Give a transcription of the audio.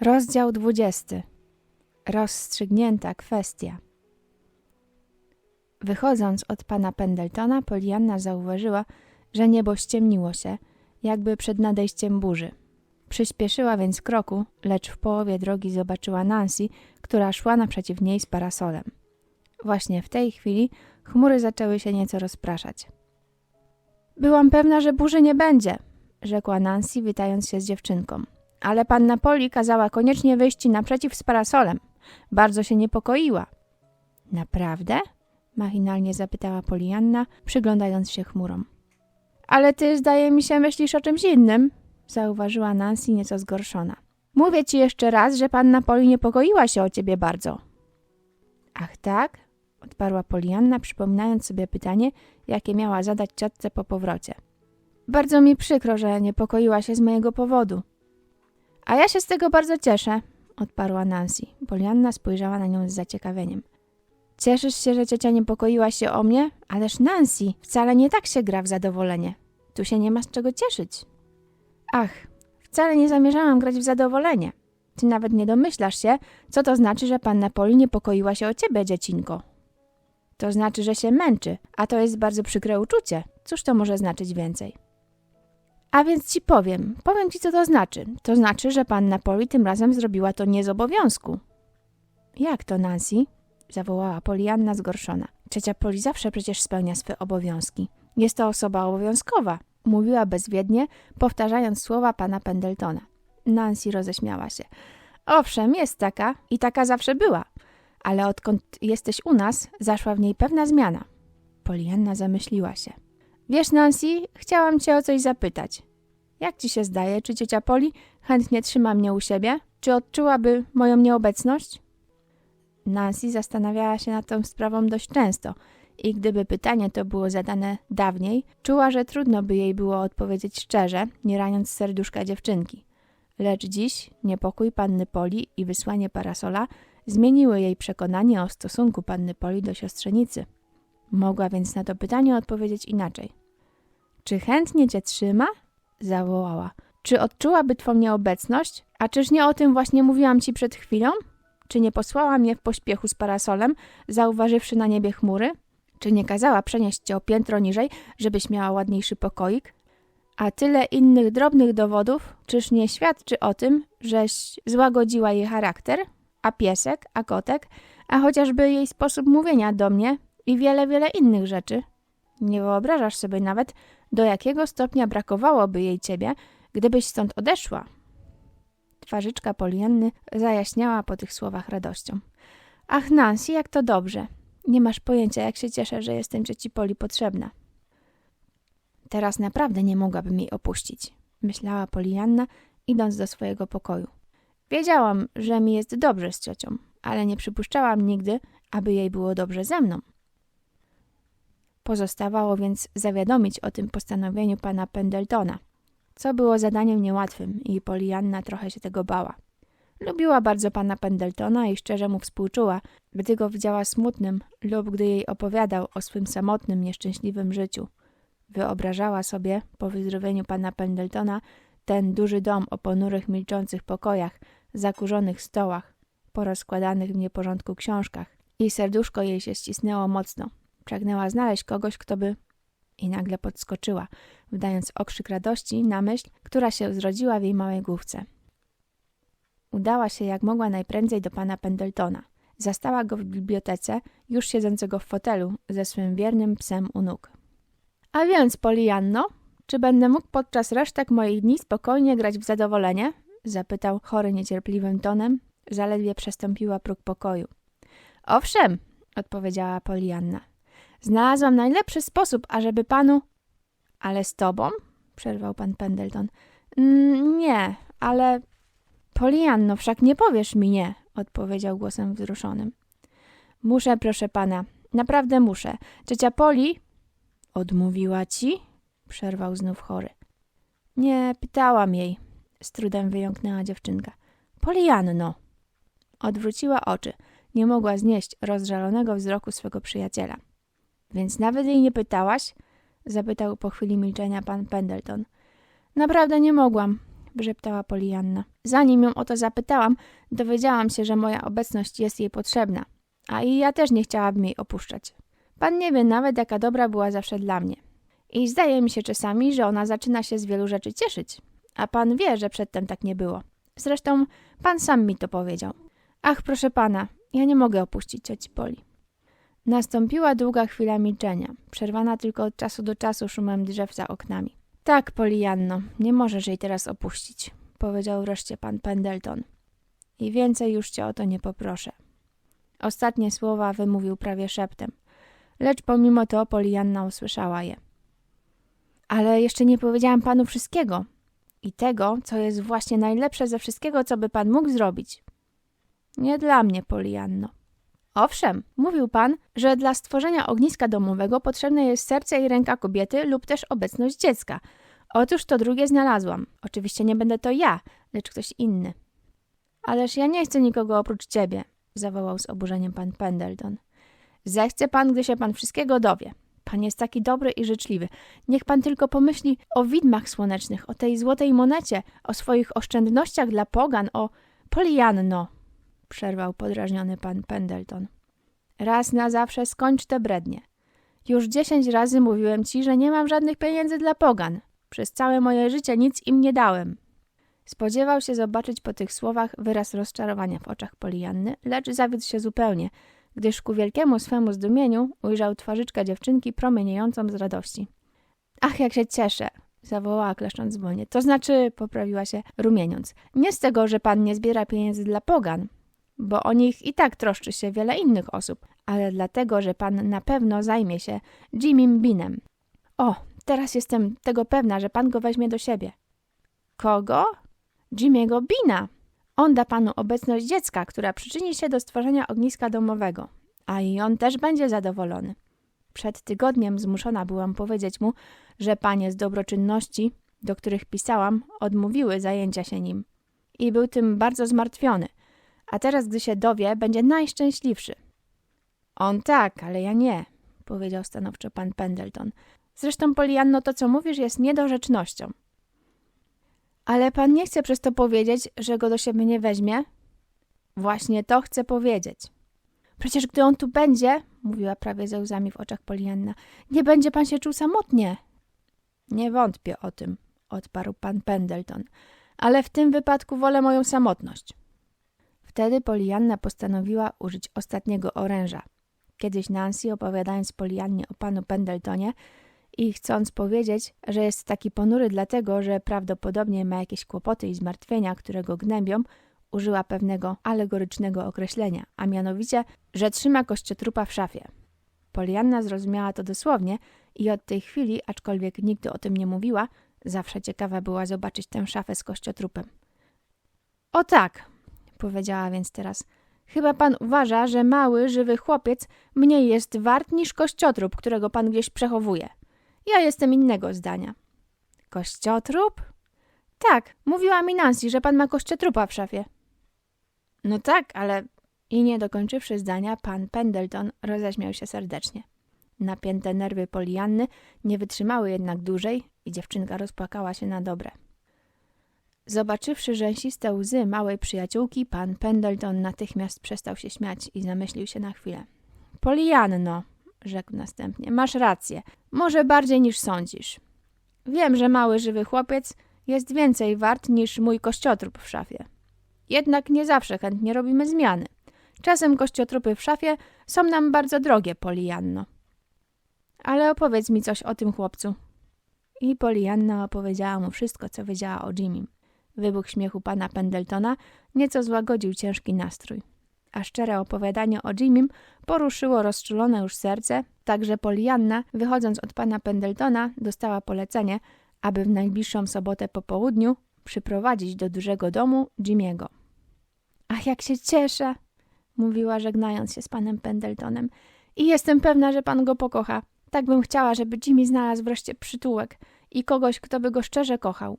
Rozdział 20. Rozstrzygnięta kwestia. Wychodząc od pana Pendletona, Polianna zauważyła, że niebo ściemniło się, jakby przed nadejściem burzy. Przyspieszyła więc kroku, lecz w połowie drogi zobaczyła Nancy, która szła naprzeciw niej z parasolem. Właśnie w tej chwili chmury zaczęły się nieco rozpraszać. Byłam pewna, że burzy nie będzie, rzekła Nancy, witając się z dziewczynką. Ale panna Poli kazała koniecznie wyjść ci naprzeciw z parasolem. Bardzo się niepokoiła. Naprawdę? Machinalnie zapytała Polianna, przyglądając się chmurom. Ale ty, zdaje mi się, myślisz o czymś innym, zauważyła Nancy nieco zgorszona. Mówię ci jeszcze raz, że panna Poli niepokoiła się o ciebie bardzo. Ach tak? odparła Polianna, przypominając sobie pytanie, jakie miała zadać ciotce po powrocie. Bardzo mi przykro, że niepokoiła się z mojego powodu. A ja się z tego bardzo cieszę, odparła Nancy. Polianna spojrzała na nią z zaciekawieniem. Cieszysz się, że ciocia niepokoiła się o mnie? Ależ Nancy, wcale nie tak się gra w zadowolenie. Tu się nie ma z czego cieszyć. Ach, wcale nie zamierzałam grać w zadowolenie. Ty nawet nie domyślasz się, co to znaczy, że panna Poli niepokoiła się o ciebie, dziecinko. To znaczy, że się męczy, a to jest bardzo przykre uczucie. Cóż to może znaczyć więcej? A więc ci powiem, powiem ci co to znaczy. To znaczy, że panna Poli tym razem zrobiła to nie z obowiązku. Jak to, Nancy? zawołała Polianna zgorszona. Ciocia Poli zawsze przecież spełnia swe obowiązki. Jest to osoba obowiązkowa, mówiła bezwiednie, powtarzając słowa pana Pendletona. Nancy roześmiała się. Owszem, jest taka i taka zawsze była, ale odkąd jesteś u nas, zaszła w niej pewna zmiana. Polianna zamyśliła się. Wiesz, Nancy, chciałam cię o coś zapytać. Jak ci się zdaje, czy ciocia Poli chętnie trzyma mnie u siebie? Czy odczułaby moją nieobecność? Nancy zastanawiała się nad tą sprawą dość często i gdyby pytanie to było zadane dawniej, czuła, że trudno by jej było odpowiedzieć szczerze, nie raniąc serduszka dziewczynki. Lecz dziś niepokój panny Poli i wysłanie parasola zmieniły jej przekonanie o stosunku panny Poli do siostrzenicy. Mogła więc na to pytanie odpowiedzieć inaczej. Czy chętnie cię trzyma? zawołała. Czy odczułaby twą nieobecność? A czyż nie o tym właśnie mówiłam ci przed chwilą? Czy nie posłała mnie w pośpiechu z parasolem, zauważywszy na niebie chmury? Czy nie kazała przenieść cię o piętro niżej, żebyś miała ładniejszy pokoik? A tyle innych drobnych dowodów, czyż nie świadczy o tym, żeś złagodziła jej charakter? A piesek, a kotek, a chociażby jej sposób mówienia do mnie i wiele, wiele innych rzeczy. Nie wyobrażasz sobie nawet, do jakiego stopnia brakowałoby jej ciebie, gdybyś stąd odeszła. Twarzyczka Polianny zajaśniała po tych słowach radością. Ach, Nancy, jak to dobrze. Nie masz pojęcia, jak się cieszę, że jestem ci Poli potrzebna. Teraz naprawdę nie mogłabym jej opuścić, myślała Polianna, idąc do swojego pokoju. Wiedziałam, że mi jest dobrze z ciocią, ale nie przypuszczałam nigdy, aby jej było dobrze ze mną. Pozostawało więc zawiadomić o tym postanowieniu pana Pendletona, co było zadaniem niełatwym i Polianna trochę się tego bała. Lubiła bardzo pana Pendletona i szczerze mu współczuła, gdy go widziała smutnym lub gdy jej opowiadał o swym samotnym, nieszczęśliwym życiu. Wyobrażała sobie, po wyzdrowieniu pana Pendletona, ten duży dom o ponurych, milczących pokojach, zakurzonych stołach, porozkładanych w nieporządku książkach i serduszko jej się ścisnęło mocno. Pragnęła znaleźć kogoś, kto by... I nagle podskoczyła, wdając okrzyk radości na myśl, która się zrodziła w jej małej główce. Udała się jak mogła najprędzej do pana Pendletona. Zastała go w bibliotece, już siedzącego w fotelu, ze swym wiernym psem u nóg. A więc, Polianno, czy będę mógł podczas resztek moich dni spokojnie grać w zadowolenie? Zapytał chory niecierpliwym tonem. Zaledwie przestąpiła próg pokoju. Owszem, odpowiedziała Polianna. Znalazłam najlepszy sposób, ażeby panu... Ale z tobą? Przerwał pan Pendleton. Mm, nie, ale... Polianno, wszak nie powiesz mi nie, odpowiedział głosem wzruszonym. Muszę, proszę pana, naprawdę muszę. Ciocia Poli... Odmówiła ci? Przerwał znów chory. Nie, pytałam jej. Z trudem wyjąknęła dziewczynka. Polianno. Odwróciła oczy. Nie mogła znieść rozżalonego wzroku swego przyjaciela. Więc nawet jej nie pytałaś? Zapytał po chwili milczenia pan Pendleton. Naprawdę nie mogłam. wyszeptała Polianna. Zanim ją o to zapytałam, dowiedziałam się, że moja obecność jest jej potrzebna. A i ja też nie chciałabym jej opuszczać. Pan nie wie nawet, jaka dobra była zawsze dla mnie. I zdaje mi się czasami, że ona zaczyna się z wielu rzeczy cieszyć. A pan wie, że przedtem tak nie było. Zresztą pan sam mi to powiedział. Ach, proszę pana, ja nie mogę opuścić cioci Poli. Nastąpiła długa chwila milczenia, przerwana tylko od czasu do czasu szumem drzew za oknami. Tak, Polianno, nie możesz jej teraz opuścić, powiedział wreszcie pan Pendleton. I więcej już cię o to nie poproszę. Ostatnie słowa wymówił prawie szeptem, lecz pomimo to Polianna usłyszała je. Ale jeszcze nie powiedziałam panu wszystkiego i tego, co jest właśnie najlepsze ze wszystkiego, co by pan mógł zrobić. Nie dla mnie, Polianno. Owszem, mówił pan, że dla stworzenia ogniska domowego potrzebne jest serce i ręka kobiety lub też obecność dziecka. Otóż to drugie znalazłam. Oczywiście nie będę to ja, lecz ktoś inny. Ależ ja nie chcę nikogo oprócz ciebie, zawołał z oburzeniem pan Pendleton. Zechce pan, gdy się pan wszystkiego dowie. Pan jest taki dobry i życzliwy. Niech pan tylko pomyśli o widmach słonecznych, o tej złotej monecie, o swoich oszczędnościach dla pogan, o Polianno, przerwał podrażniony pan Pendleton. Raz na zawsze skończ te brednie. Już dziesięć razy mówiłem ci, że nie mam żadnych pieniędzy dla pogan. Przez całe moje życie nic im nie dałem. Spodziewał się zobaczyć po tych słowach wyraz rozczarowania w oczach Polianny, lecz zawiódł się zupełnie, gdyż ku wielkiemu swemu zdumieniu ujrzał twarzyczkę dziewczynki promieniejącą z radości. Ach, jak się cieszę! zawołała kleszcząc zwolnie. To znaczy, poprawiła się, rumieniąc. Nie z tego, że pan nie zbiera pieniędzy dla pogan, bo o nich i tak troszczy się wiele innych osób, ale dlatego, że pan na pewno zajmie się Jimim Binem. O, teraz jestem tego pewna, że pan go weźmie do siebie. Kogo? Jimiego Bina. On da panu obecność dziecka, która przyczyni się do stworzenia ogniska domowego, a i on też będzie zadowolony. Przed tygodniem zmuszona byłam powiedzieć mu, że panie z dobroczynności, do których pisałam, odmówiły zajęcia się nim. I był tym bardzo zmartwiony – a teraz, gdy się dowie, będzie najszczęśliwszy. On tak, ale ja nie, powiedział stanowczo pan Pendleton. Zresztą, Polianno, to co mówisz jest niedorzecznością. Ale pan nie chce przez to powiedzieć, że go do siebie nie weźmie? Właśnie to chcę powiedzieć. Przecież gdy on tu będzie, mówiła prawie ze łzami w oczach Polianna, nie będzie pan się czuł samotnie. Nie wątpię o tym, odparł pan Pendleton, ale w tym wypadku wolę moją samotność. Wtedy Polianna postanowiła użyć ostatniego oręża. Kiedyś Nancy, opowiadając Poliannie o panu Pendletonie i chcąc powiedzieć, że jest taki ponury dlatego, że prawdopodobnie ma jakieś kłopoty i zmartwienia, które go gnębią, użyła pewnego alegorycznego określenia, a mianowicie, że trzyma kościotrupa w szafie. Polianna zrozumiała to dosłownie i od tej chwili, aczkolwiek nigdy o tym nie mówiła, zawsze ciekawa była zobaczyć tę szafę z kościotrupem. O tak, powiedziała więc teraz. Chyba pan uważa, że mały, żywy chłopiec mniej jest wart niż kościotrup, którego pan gdzieś przechowuje. Ja jestem innego zdania. Kościotrup? Tak, mówiła mi Nancy, że pan ma kościotrupa w szafie. No tak, ale... I nie dokończywszy zdania, pan Pendleton roześmiał się serdecznie. Napięte nerwy Polianny nie wytrzymały jednak dłużej i dziewczynka rozpłakała się na dobre. Zobaczywszy rzęsiste łzy małej przyjaciółki, pan Pendleton natychmiast przestał się śmiać i zamyślił się na chwilę. Polianno, rzekł następnie, masz rację. Może bardziej niż sądzisz. Wiem, że mały żywy chłopiec jest więcej wart niż mój kościotrup w szafie. Jednak nie zawsze chętnie robimy zmiany. Czasem kościotrupy w szafie są nam bardzo drogie, Polianno. Ale opowiedz mi coś o tym chłopcu. I Polianna opowiedziała mu wszystko, co wiedziała o Jimim. Wybuch śmiechu pana Pendletona nieco złagodził ciężki nastrój. A szczere opowiadanie o Jimim poruszyło rozczulone już serce, tak że Polianna, wychodząc od pana Pendletona, dostała polecenie, aby w najbliższą sobotę po południu przyprowadzić do dużego domu Jimiego. Ach, jak się cieszę, mówiła żegnając się z panem Pendletonem. I jestem pewna, że pan go pokocha. Tak bym chciała, żeby Jimmy znalazł wreszcie przytułek i kogoś, kto by go szczerze kochał.